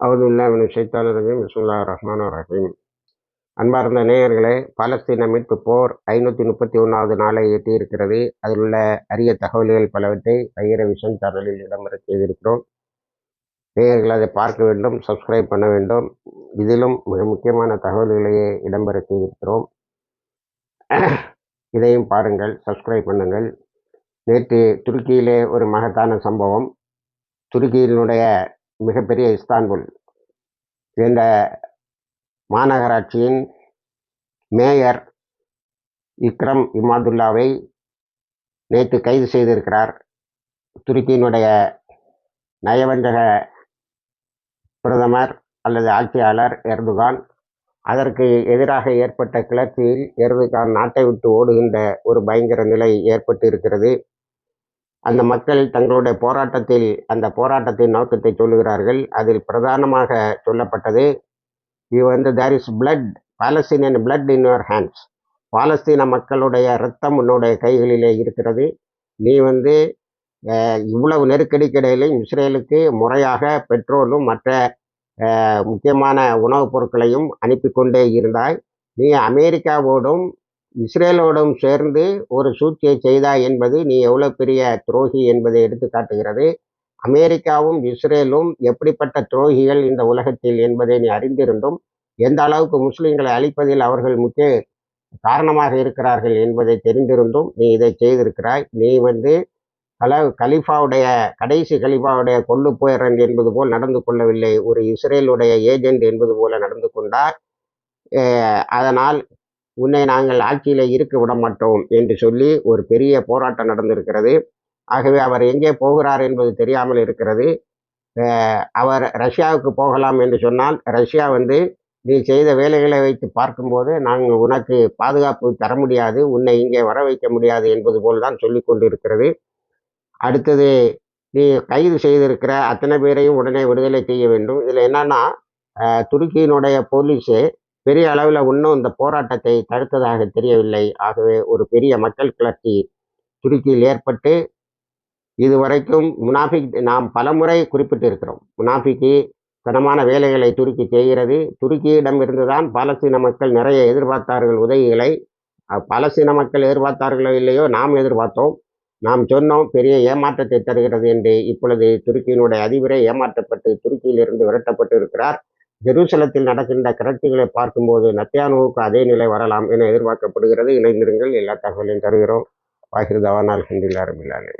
அவுதுல்லாவின் ஷைத்தானிரஜீம் பிஸ்மில்லா ரஹ்மான் ரஹீம். அன்பார்ந்த நேயர்களே பாலஸ்தீன மீட்பு போர் ஐநூற்றி முப்பத்தி ஒன்றாவது நாளை எட்டியிருக்கிறது. அதில் உள்ள அரிய தகவல்கள் பலவற்றை வைர விஷன் சேனலில் இடம்பெற செய்திருக்கிறோம். நேயர்கள் அதை பார்க்க வேண்டும் சப்ஸ்கிரைப் பண்ண வேண்டும். இதிலும் மிக முக்கியமான தகவல்களையே இடம்பெற செய்திருக்கிறோம். இதையும் பாருங்கள் சப்ஸ்கிரைப் பண்ணுங்கள். நேற்று துருக்கியிலே ஒரு மகத்தான சம்பவம். துருக்கியினுடைய மிகப்பெரிய இஸ்தான்புல் இந்த மாநகராட்சியின் மேயர் இக்ரம் இமாதுல்லாவை நேற்று கைது செய்திருக்கிறார். துருக்கியினுடைய நயவஞ்சக பிரதமர் அல்லது ஆட்சியாளர் எர்துகான் அதற்கு எதிராக ஏற்பட்ட கிளர்ச்சியில் எர்துகான் நாட்டை விட்டு ஓடுகின்ற ஒரு பயங்கர நிலை ஏற்பட்டு இருக்கிறது அந்த மக்கள் தங்களுடைய போராட்டத்தில் அந்த போராட்டத்தின் நோக்கத்தை சொல்லுகிறார்கள். அதில் பிரதானமாக சொல்லப்பட்டது இது வந்து there is blood Palestinian blood in your hands பாலஸ்தீன மக்களுடைய ரத்தம் உன்னுடைய கைகளிலே இருக்கிறது. நீ வந்து இவ்வளவு நெருக்கடிக்கிடையிலும் இஸ்ரேலுக்கு முறையாக பெட்ரோலும் மற்ற முக்கியமான உணவுப் பொருட்களையும் அனுப்பி கொண்டே இருந்தாய். நீ அமெரிக்காவோடும் இஸ்ரேலோடும் சேர்ந்து ஒரு சூழ்ச்சியை செய்தாய் என்பது நீ எவ்வளோ பெரிய துரோகி என்பதை எடுத்து காட்டுகிறது. அமெரிக்காவும் இஸ்ரேலும் எப்படிப்பட்ட துரோகிகள் இந்த உலகத்தில் என்பதை நீ அறிந்திருந்தும் எந்த அளவுக்கு முஸ்லீம்களை அழிப்பதில் அவர்கள் முக்கிய காரணமாக இருக்கிறார்கள் என்பதை தெரிந்திருந்தும் நீ இதை செய்திருக்கிறாய். நீ வந்து கல கலிஃபாவுடைய கடைசி கலிஃபாவுடைய கொள்ளு போயிறன் என்பது போல் நடந்து கொள்ளவில்லை. ஒரு இஸ்ரேலுடைய ஏஜென்ட் என்பது போல நடந்து கொண்டார். அதனால் உன்னை நாங்கள் ஆட்சியில் இருக்க விட மாட்டோம் என்று சொல்லி ஒரு பெரிய போராட்டம் நடந்திருக்கிறது. ஆகவே அவர் எங்கே போகிறார் என்பது தெரியாமல் இருக்கிறது. அவர் ரஷ்யாவுக்கு போகலாம் என்று சொன்னால் ரஷ்யா வந்து நீ செய்த வேலைகளை வைத்து பார்க்கும்போது நாங்கள் உனக்கு பாதுகாப்பு தர முடியாது உன்னை இங்கே வர வைக்க முடியாது என்பது போல் தான் சொல்லி கொண்டிருக்கிறது. அடுத்தது நீ கைது செய்திருக்கிற அத்தனை பேரையும் உடனே விடுதலை செய்ய வேண்டும். இதில் என்னன்னா துருக்கியினுடைய போலீஸு பெரிய அளவில் இன்னும் இந்த போராட்டத்தை தடுத்ததாக தெரியவில்லை. ஆகவே ஒரு பெரிய மக்கள் கிளர்ச்சி துருக்கியில் ஏற்பட்டு இதுவரைக்கும் முனாஃபிக் நாம் பலமுறை குறிப்பிட்டிருக்கிறோம். முனாஃபிக்கு கனமான வேலைகளை துருக்கி செய்கிறது. துருக்கியிடம் இருந்துதான் பாலஸ்தீன மக்கள் நிறைய எதிர்பார்த்தார்கள் உதவிகளை. பாலஸ்தீன மக்கள் எதிர்பார்த்தார்களோ இல்லையோ நாம் எதிர்பார்த்தோம். நாம் சொன்னோம் பெரிய ஏமாற்றத்தை தருகிறது என்று இப்பொழுது துருக்கியினுடைய அதிபரை ஏமாற்றப்பட்டு துருக்கியிலிருந்து விரட்டப்பட்டு இருக்கிறார் ஜெருசலத்தில் நடக்கின்ற கிளர்ச்சிகளை பார்க்கும்போது நத்தியானுவுக்கு அதே நிலை வரலாம் என எதிர்பார்க்கப்படுகிறது. இணைந்திருங்கள். எல்லா தகவலையும் தருகிறோம். வாகிருதவானால் ஹிந்தில் ஆரம்பிலானே